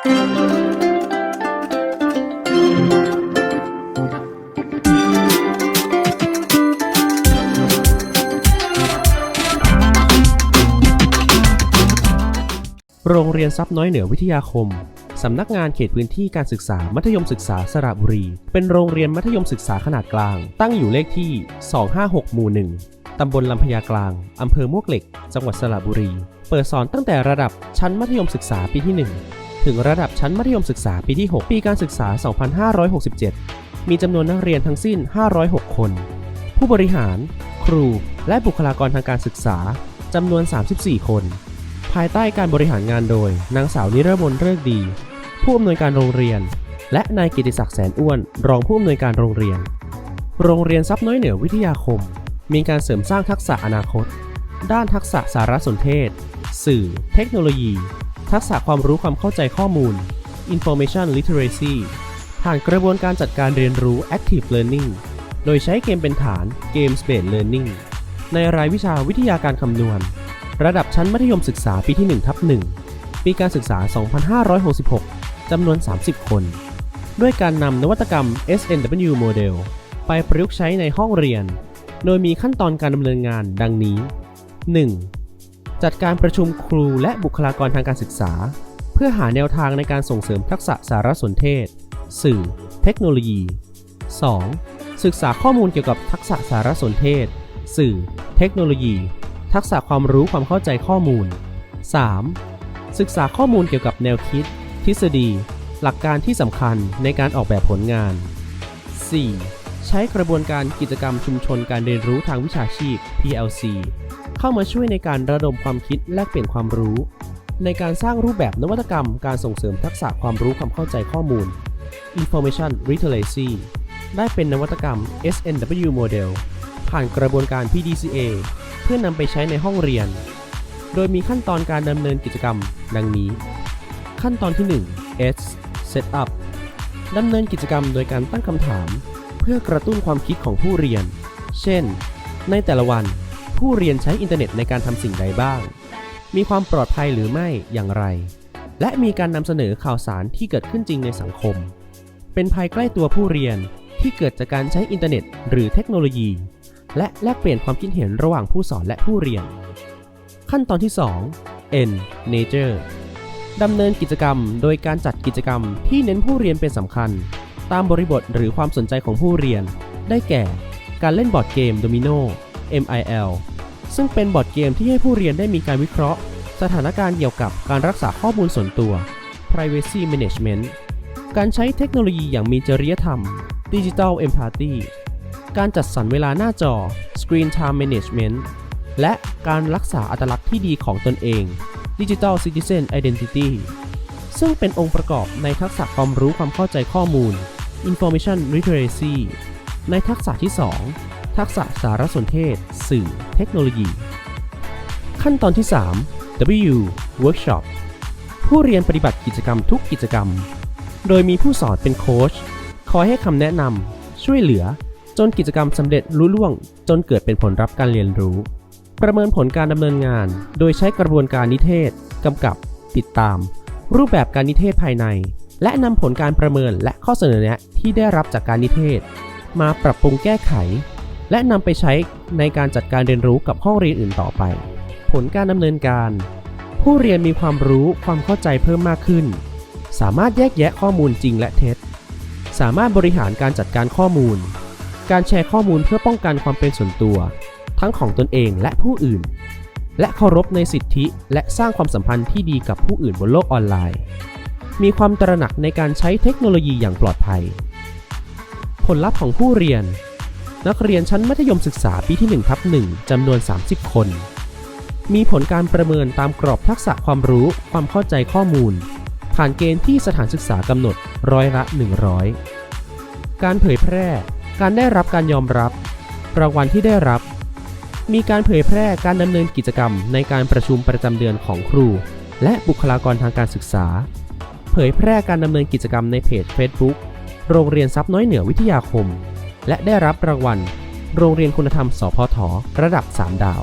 โรงเรียนทรัพน้อยเหนือวิทยาคม สำนักงานเขตพื้นที่การศึกษามัธยมศึกษาสระบุรี เป็นโรงเรียนมัธยมศึกษาขนาดกลาง ตั้งอยู่เลขที่ 256 หมู่ 1 ตำบลลำพญากลาง อำเภอมวกเหล็ก จังหวัดสระบุรี เปิดสอนตั้งแต่ระดับชั้นมัธยมศึกษาปีที่ 1 ถึงระดับชั้นมัธยมศึกษาปีที่ 6 ปีการศึกษา 2567 มีจำนวนนักเรียนทั้งสิ้น 506 คน ผู้บริหาร ครู และบุคลากรทางการศึกษาจำนวน 34 คน ภายใต้การบริหารงานโดย นางสาวนิรมนเลิกดี ผู้อำนวยการโรงเรียน และนายกิติศักดิ์แสนอ้วน รองผู้อำนวยการโรงเรียน โรงเรียนทรัพย์น้อยเหนือวิทยาคม มีการเสริมสร้างทักษะอนาคต ด้านทักษะสารสนเทศ สื่อ เทคโนโลยี ทักษะความรู้ความเข้าใจข้อมูล information literacy ผ่านกระบวนการจัดการเรียนรู้ active learning โดยใช้เกมเป็นฐาน games based learning ในรายวิชาวิทยาการคำนวณ ระดับชั้นมัธยมศึกษาปีที่1ทับ1ปีการศึกษา 2566 จำนวน 30 คน ด้วยการนำนวัตกรรม SNW Model ไปประยุกต์ใช้ในห้องเรียน โดยมีขั้นตอนการดำเนินงานดังนี้ 1. จัดการประชุมครูและบุคลากรทางการศึกษา เพื่อหาแนวทางในการส่งเสริมทักษะสารสนเทศ สื่อ เทคโนโลยี 2. ศึกษาข้อมูลเกี่ยวกับทักษะสารสนเทศ สื่อ เทคโนโลยี ทักษะความรู้ความเข้าใจข้อมูล 3. ศึกษาข้อมูลเกี่ยวกับแนวคิด ทฤษฎี หลักการที่สำคัญในการออกแบบผลงาน 4. ใช้กระบวนการกิจกรรมชุมชนการเรียนรู้ทางวิชาชีพ PLC เข้ามาช่วยในการระดมความคิดแลกเปลี่ยนความรู้ ในการสร้างรูปแบบนวัตกรรมการส่งเสริมทักษะความรู้ความเข้าใจข้อมูล Information Literacy ได้เป็นนวัตกรรม SNW Model ผ่านกระบวนการ PDCA เพื่อนำไปใช้ในห้องเรียน โดยมีขั้นตอนการดำเนินกิจกรรม ดังนี้ ขั้นตอนที่ 1 S Setup ดำเนินกิจกรรมโดยการตั้งคำถาม เพื่อกระตุ้นความคิดของผู้เรียน เช่น ในแต่ละวันผู้เรียนใช้อินเทอร์เน็ตในการทำสิ่งใดบ้าง มีความปลอดภัยหรือไม่อย่างไร และมีการนำเสนอข่าวสารที่เกิดขึ้นจริงในสังคม เป็นภัยใกล้ตัวผู้เรียนที่เกิดจากการใช้อินเทอร์เน็ต หรือเทคโนโลยี และแลกเปลี่ยนความคิดเห็นระหว่างผู้สอนและผู้เรียน ขั้นตอนที่ 2 N Nature ดำเนินกิจกรรมโดยการจัดกิจกรรมที่เน้นผู้เรียนเป็นสำคัญ ตามบริบทหรือความสนใจของผู้เรียน ได้แก่ การเล่นบอร์ดเกมโดมิโน MIL ซึ่งเป็นบอร์ดเกมที่ให้ผู้เรียนได้มีการวิเคราะห์ สถานการณ์เกี่ยวกับการรักษาข้อมูลส่วนตัว Privacy Management การใช้เทคโนโลยีอย่างมีจริยธรรม Digital Empathy การจัดสรรเวลาหน้าจอ Screen Time Management และการรักษาอัตลักษณ์ที่ดีของตนเอง Digital Citizen Identity ซึ่งเป็นองค์ประกอบในทักษะความรู้ความเข้าใจข้อมูล Information Literacy ในทักษะที่ 2 ทักษะสารสนเทศ สื่อ เทคโนโลยี ขั้นตอนที่ 3 W Workshop ผู้เรียนปฏิบัติกิจกรรมทุกกิจกรรม โดยมีผู้สอนเป็นโค้ชคอยให้คำแนะนำช่วยเหลือ จนกิจกรรมสำเร็จลุล่วง จนเกิดเป็นผลลัพธ์การเรียนรู้ ประเมินผลการดำเนินงาน โดยใช้กระบวนการนิเทศกำกับ ติดตาม รูปแบบการนิเทศภายใน และนำผลการประเมินและข้อเสนอแนะที่ได้รับจากการนิเทศ มาปรับปรุงแก้ไข และนำไปใช้ในการจัดการเรียนรู้กับห้องเรียนอื่นต่อไป ผลการดำเนินการ ผู้เรียนมีความรู้ความเข้าใจเพิ่มมากขึ้น สามารถแยกแยะข้อมูลจริงและเท็จ สามารถบริหารการจัดการข้อมูล การแชร์ข้อมูลเพื่อป้องกันความเป็นส่วนตัว ทั้งของตนเองและผู้อื่น และเคารพในสิทธิ และสร้างความสัมพันธ์ที่ดีกับผู้อื่นบนโลกออนไลน์ มีความตระหนักในการใช้เทคโนโลยีอย่างปลอดภัย ผลลัพธ์ของผู้เรียน นักเรียนชั้นมัธยมศึกษาปีที่1ทับ1จำนวน 30 คน มีผลการประเมินตามกรอบทักษะความรู้ความเข้าใจข้อมูล ผ่านเกณฑ์ที่สถานศึกษากำหนดร้อยละ 100 การเผยแพร่ การได้รับการยอมรับ รางวัลที่ได้รับ มีการเผยแพร่การดำเนินกิจกรรมในการประชุมประจำเดือนของครู และบุคลากรทางการศึกษา เผยแพร่การดำเนินกิจกรรมในเพจ Facebook โรงเรียนทรัพน้อยเหนือวิทยาคม และได้รับรางวัล โรงเรียนคุณธรรมสพทระดับ 3 ดาว